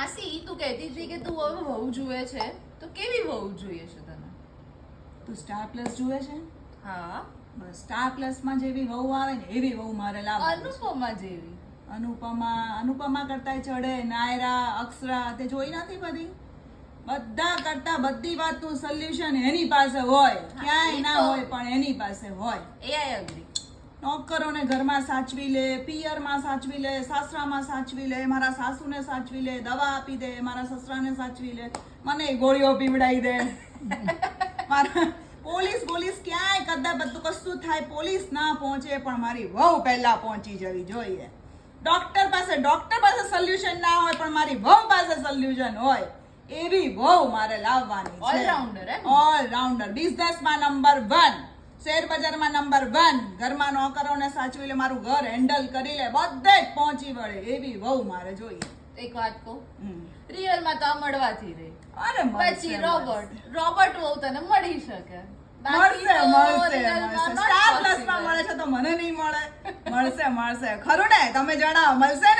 માસી તું કહેતી હતી કે તું હવે વહુ જુએ છે. તો કેવી વહુ જોઈએ છે તને? તું સ્ટાર પ્લસ જુએ છે? હા. બસ સ્ટાર પ્લસમાં જેવી વહુ આવે ને એવી વહુ મારે લાવ અનુપમા જેવી. અનુપમા અનુપમા કરતા ચડે નાયરા અક્ષરા તે જોઈ નથી બધી? બધા કરતા બધી વાતનું સોલ્યુશન એની પાસે હોય. ક્યાંય ના હોય પણ એની પાસે હોય. એ આઈ અગ્રી નોકરોને ઘરમાં સાચવી લે પિયરમાં સાચવી લે સાસરામાં સાચવી લે મારા સાસુને સાચવી લે દવા આપી દે મારા સસરાને સાચવી લે. મને ગોળીઓ પીવડાવી દે. મારા પોલીસ પોલીસ ક્યાંય કદાચ બધું કશું થાય પોલીસ ના પહોંચે પણ મારી વહુ પહેલા પહોંચી જવી જોઈએ. ડોક્ટર પાસે ડોક્ટર પાસે સોલ્યુશન ના હોય પણ મારી વહુ પાસે સોલ્યુશન હોય. એવી વહુ મારે લાવવાની ઓલરાઉન્ડર ઓલરાઉન્ડર બિઝનેસમાં નંબર વન શેર બજારમાં નંબર વન ઘરમાં નોકરોને સાચવી લે મારું ઘર હેન્ડલ કરી લે. બધે જ પહોંચી વળે. એવી વહુ મારે જોઈએ. એક વાત કહું? રિયલમાં તો આ મળવાથી રહે. અરે પછી રોબર્ટ રોબર્ટ રોબોટ વહુ તને મળી શકે. મળશે મળશે મળશે. સ્ટાર પ્લસમાં મળે છે તો મને નહીં મળે. મળશે મળશે. ખરું ને? તમે જણાવો મળશે ને?